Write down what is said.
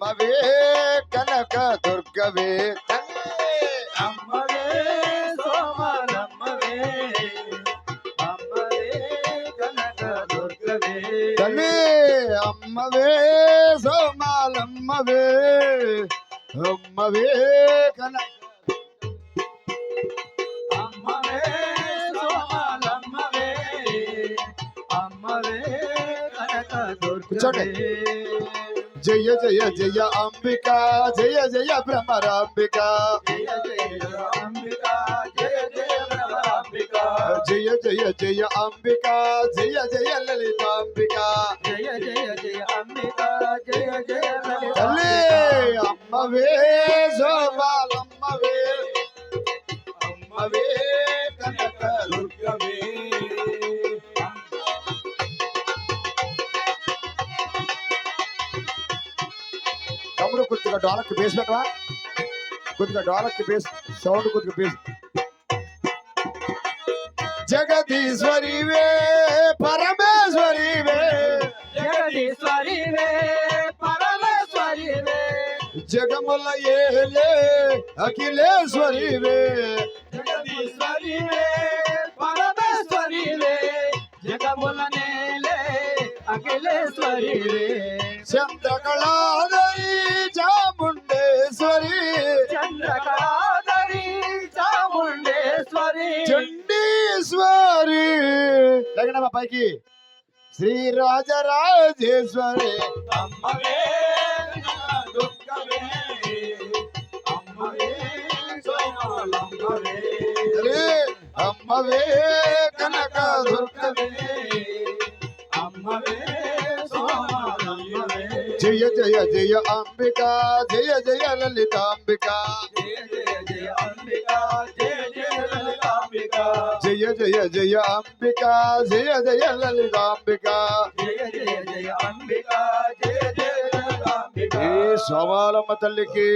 అమ్మవే కనక దుర్గవే. అమ్మవే సోమలమ్మవే అమ్మవే. కనక దుర్గవే. అమ్మవే సోమాలమ్మవే అమ్మవే. కనక అమ్మవే సోమలమ్మవే అమ్మవే. కనక దుర్గవే. జయ జయ జయ అంబిక జయ జయ భ్రమరాంబిక జయ జయ జయ జయ జయ జయ జయ అంబిక జయ జయ లలితాంబిక జయ జయ జయ అంబిక జయ జయ లలితాంబిక. అమ్మవే తమ్ముడు కొద్దిగా డాలర్కి బేస్ పెట్టవా? కొద్దిగా డాలర్కి బేస్ సౌండ్ కొద్దిగా బేస్ జగదీశ్వరివే పరమేశ్వరివే. జగదీశ్వరివే పరమేశ్వరివే. జగముల ఏలే అఖిలేశ్వరివే. జగదీశ్వరివే పరమేశ్వరివే. జగముల నేలే అఖిలేశ్వరివే. చంద్రకళాదరి లగ్నమ్మ పైకి. శ్రీ రాజరాజేశ్వరి అమ్మవే దుర్గవే. అమ్మవే అమ్మవే కనక దుర్గవే. అమ్మవే జయ జయ జయ అంబిక జయ జయ లలితాంబిక. జయ జయ జయ అంబిక జయ జయ జయ అంబిక జయ జయ లలితాంబిక జయ జయ జయ అంబిక జయ జయ లలితాంబిక ఏ సోమాలమ్మ తల్లికి